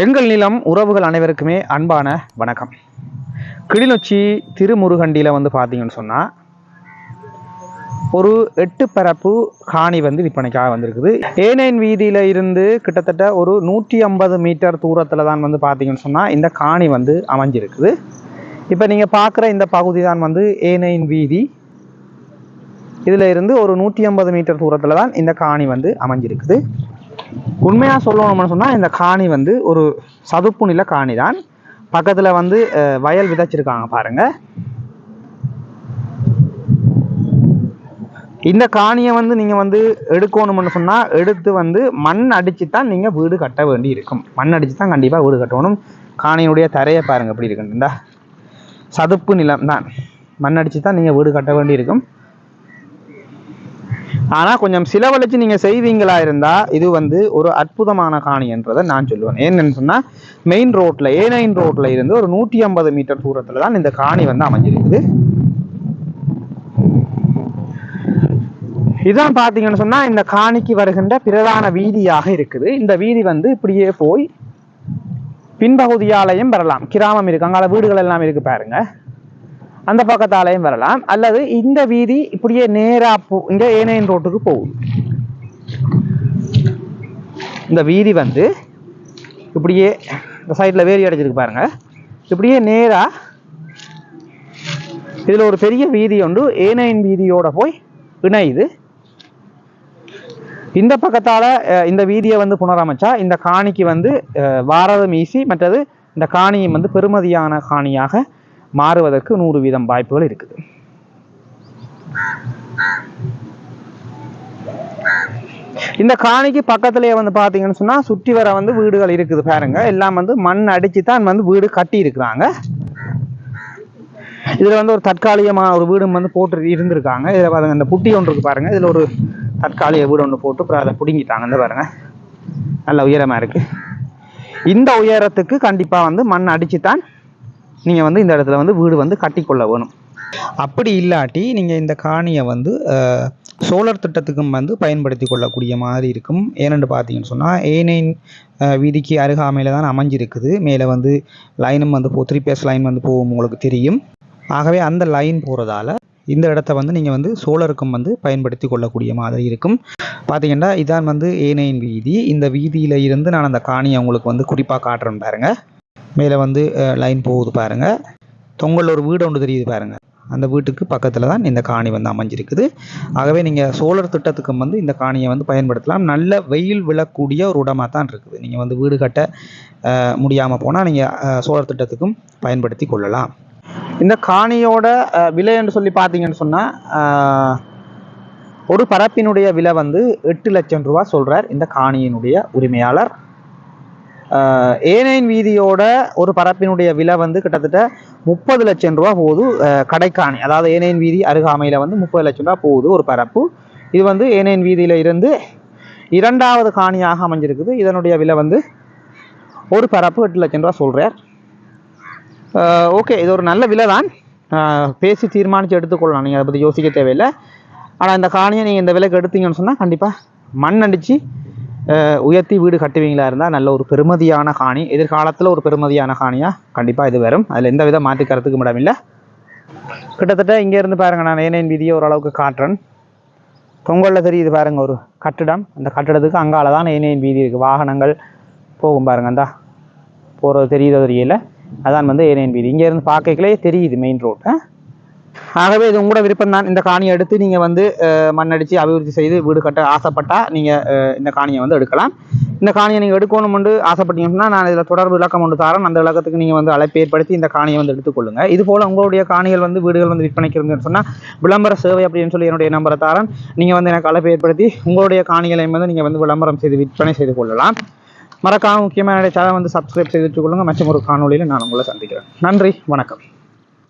எங்கள் நிலம் உறவுகள் அனைவருக்குமே அன்பான வணக்கம். கிளிநொச்சி திருமுருகண்டியில் வந்து பார்த்தீங்கன்னு சொன்னால் ஒரு எட்டு பரப்பு காணி வந்து விற்பனைக்காக வந்திருக்குது. ஏனைன் வீதியில் இருந்து கிட்டத்தட்ட ஒரு நூற்றி ஐம்பது மீட்டர் தூரத்தில் தான் வந்து பார்த்தீங்கன்னு சொன்னால் இந்த காணி வந்து அமைஞ்சிருக்குது. இப்போ நீங்கள் பார்க்குற இந்த பகுதி தான் வந்து ஏனைன் வீதி. இதில் இருந்து ஒரு நூற்றி ஐம்பது மீட்டர் தூரத்தில் தான் இந்த காணி வந்து அமைஞ்சிருக்குது. உண்மையாக சொல்லணும்னு சொன்னால் இந்த காணி வந்து ஒரு சதுப்பு நில காணி தான் பக்கத்தில் வந்து வயல் விதைச்சிருக்காங்க பாருங்க. இந்த காணியை வந்து நீங்கள் வந்து எடுக்கணும்னு சொன்னால் எடுத்து வந்து மண் அடித்து தான் நீங்கள் வீடு கட்ட வேண்டி இருக்கும் மண் அடித்து தான் கண்டிப்பாக வீடு கட்டணும். காணியினுடைய தரையை பாருங்க எப்படி இருக்குன்னு. இந்த சதுப்பு நிலம் தான். மண் அடித்து தான் நீங்கள் வீடு கட்ட வேண்டி இருக்கும் ஆனால் கொஞ்சம் சிலவழிச்சு நீங்கள் செய்வீங்களா இருந்தால் இது வந்து ஒரு அற்புதமான காணி என்றதை நான் சொல்லுவேன். ஏன்னு சொன்னால் மெயின் ரோட்டில் ஏ நைன் ரோட்டில் இருந்து ஒரு நூற்றி ஐம்பது மீட்டர் தூரத்தில் தான் இந்த காணி வந்து அமைஞ்சிருக்குது. இதான் பார்த்தீங்கன்னு சொன்னால் இந்த காணிக்கு வருகின்ற பிரதான வீதியாக இருக்குது. இந்த வீதி வந்து இப்படியே போய் பின்பகுதியாலையும் வரலாம். கிராமம் இருக்கு அங்கால வீடுகள் எல்லாம் இருக்கு பாருங்கள் அந்த பக்கத்தாலையும் வரலாம். அல்லது இந்த வீதி இப்படியே நேராக போ இங்கே ஏனையன் ரோட்டுக்கு போகும். இந்த வீதி வந்து இப்படியே இந்த சைடில் வேலி அடைச்சிருக்கு பாருங்க. இப்படியே நேராக இதில் ஒரு பெரிய வீதி ஒன்று ஏனையின் வீதியோட போய் இணையுது. இந்த பக்கத்தால் இந்த வீதியை வந்து புனரமைச்சா இந்த காணிக்கு வந்து அஹ், வாரதும் ஈஸி மற்றது இந்த காணியும் வந்து பெருமதியான காணியாக மாறுவதற்கு நூறு வீதம் வாய்ப்புகள் இருக்குது. இந்த காணிக்கு பக்கத்திலேயே வந்து பார்த்தீங்கன்னு சொன்னா சுற்றி வர வந்து வீடுகள் இருக்குது பாருங்க. எல்லாம் வந்து மண் அடிச்சு தான் வந்து வீடு கட்டி இருக்கிறாங்க இதுல வந்து ஒரு தற்காலிகமான ஒரு வீடும் வந்து போட்டு இருந்திருக்காங்க. இதுல பாருங்க இந்த புட்டி ஒன்று இருக்கு பாருங்க. இதுல ஒரு தற்காலிக வீடு ஒன்று போட்டு அப்புறம் அதை பிடுங்கிட்டாங்க. இந்த பாருங்க. நல்ல உயரமா இருக்கு. இந்த உயரத்துக்கு கண்டிப்பா வந்து மண் அடிச்சு தான் நீங்கள் வந்து இந்த இடத்துல வந்து வீடு வந்து கட்டிக்கொள்ள வேணும். அப்படி இல்லாட்டி நீங்கள் இந்த காணியை வந்து சோலார் திட்டத்துக்கும் வந்து பயன்படுத்தி கொள்ளக்கூடிய மாதிரி இருக்கும். ஏனென்று பார்த்தீங்கன்னு சொன்னால் ஏனைன் வீதிக்கு அருகாமையில் தான் அமைஞ்சிருக்குது. மேலே வந்து லைனும் வந்து போ த்ரீ பேஸ் லைன் வந்து போகும் உங்களுக்கு தெரியும். ஆகவே அந்த லைன் போகிறதால இந்த இடத்த வந்து நீங்கள் வந்து சோலருக்கும் வந்து பயன்படுத்தி கொள்ளக்கூடிய மாதிரி இருக்கும். பார்த்தீங்கன்னா இதான் வந்து ஏனையின் வீதி. இந்த வீதியில் இருந்து நான் அந்த காணியை உங்களுக்கு வந்து குறிப்பாக காட்டுறேன் பாருங்கள் மேலே வந்து லைன் போகுது பாருங்கள் தொங்கல் ஒரு வீடு ஒன்று தெரியுது பாருங்கள் அந்த வீட்டுக்கு பக்கத்தில் தான் இந்த காணி வந்து அமைஞ்சிருக்குது. ஆகவே நீங்கள் சோழர் திட்டத்துக்கும் வந்து இந்த காணியை வந்து பயன்படுத்தலாம். நல்ல வெயில் விழக்கூடிய ஒரு இடமாக தான் இருக்குது. நீங்கள் வந்து வீடு கட்ட முடியாமல் போனால் நீங்கள் சோழர் திட்டத்துக்கும் பயன்படுத்தி கொள்ளலாம். இந்த காணியோட விலை என்று சொல்லி பார்த்தீங்கன்னு சொன்னால் ஒரு பரப்பினுடைய விலை வந்து எட்டு லட்சம் ரூபா சொல்கிறார் இந்த காணியினுடைய உரிமையாளர். ஏனைன் வீதியோட ஒரு பரப்பினுடைய விலை வந்து கிட்டத்தட்ட முப்பது லட்சம் ரூபா போகுது கடைக்காணி. அதாவது ஏனைன் வீதி அருகாமையில் வந்து முப்பது லட்சம் ரூபா போகுது ஒரு பரப்பு. இது வந்து ஏனைன் வீதியில இருந்து இரண்டாவது காணியாக அமைஞ்சிருக்குது. இதனுடைய விலை வந்து ஒரு பரப்பு எட்டு லட்சம் ரூபா சொல்றார். ஓகே இது ஒரு நல்ல விலை தான் பேசி தீர்மானித்து எடுத்துக்கொள்ளலாம். நீங்கள் அதை பற்றி யோசிக்க தேவையில்லை. ஆனால் இந்த காணியை நீங்கள் இந்த விலைக்கு எடுத்தீங்கன்னு சொன்னால் கண்டிப்பாக மண் அடித்து உயர்த்தி வீடு கட்டுவீங்களா இருந்தால் நல்ல ஒரு பெருமதியான காணி. எதிர்காலத்தில் ஒரு பெருமதியான காணியாக கண்டிப்பாக இது வரும். அதில் எந்த வித மாற்றிக்கிறதுக்கு கருத்துக்கும் இடமில்லை. கிட்டத்தட்ட இங்கேருந்து பாருங்க நான் ஏனையின் வீதியை ஓரளவுக்கு காட்டுறேன். பொங்கலில் தெரியுது பாருங்கள் ஒரு கட்டிடம். அந்த கட்டிடத்துக்கு அங்கால தான் ஏனையின் வீதி இருக்குது வாகனங்கள் போகும் பாருங்கள் அந்த போகிறது தெரியுதோ தெரியல. அதான் வந்து ஏனையின் வீதி. இங்கேருந்து பார்க்கலே தெரியுது மெயின் ரோட்டை ஆகவே இது உங்களோட விருப்பம் தான் இந்த காணியை எடுத்து நீங்கள் வந்து மண்ணடித்து மண்ணடிச்சு அபிவிருத்தி செய்து வீடு கட்ட ஆசைப்பட்டா நீங்கள் இந்த காணியை வந்து எடுக்கலாம். இந்த காணியை நீங்கள் எடுக்கணும்னு ஆசைப்பட்டீங்கன்னா நான் இதில் தொடர்பு விளக்கம் ஒன்று தரேன். அந்த விளக்கத்துக்கு நீங்கள் வந்து அழைப்பு ஏற்படுத்தி இந்த காணியை வந்து எடுத்துக்கொள்ளுங்க இது போல் உங்களுடைய காணிகள் வந்து வீடுகள் வந்து விற்பனைக்கு இருந்துன்னு சொன்னால் விளம்பர சேவை அப்படின்னு சொல்லி என்னுடைய நம்பரை தரேன். நீங்கள் வந்து எனக்கு அழைப்பு ஏற்படுத்தி உங்களுடைய காணிகளையும் வந்து நீங்கள் வந்து விளம்பரம் செய்து விற்பனை செய்து கொள்ளலாம். மறக்காம முக்கியமான சேனல் வந்து சப்ஸ்கிரைப் செய்து வச்சுக்கொள்ளுங்க. மற்றும் ஒரு காணொலியில் நான் உங்களை சந்திக்கிறேன். நன்றி. வணக்கம்.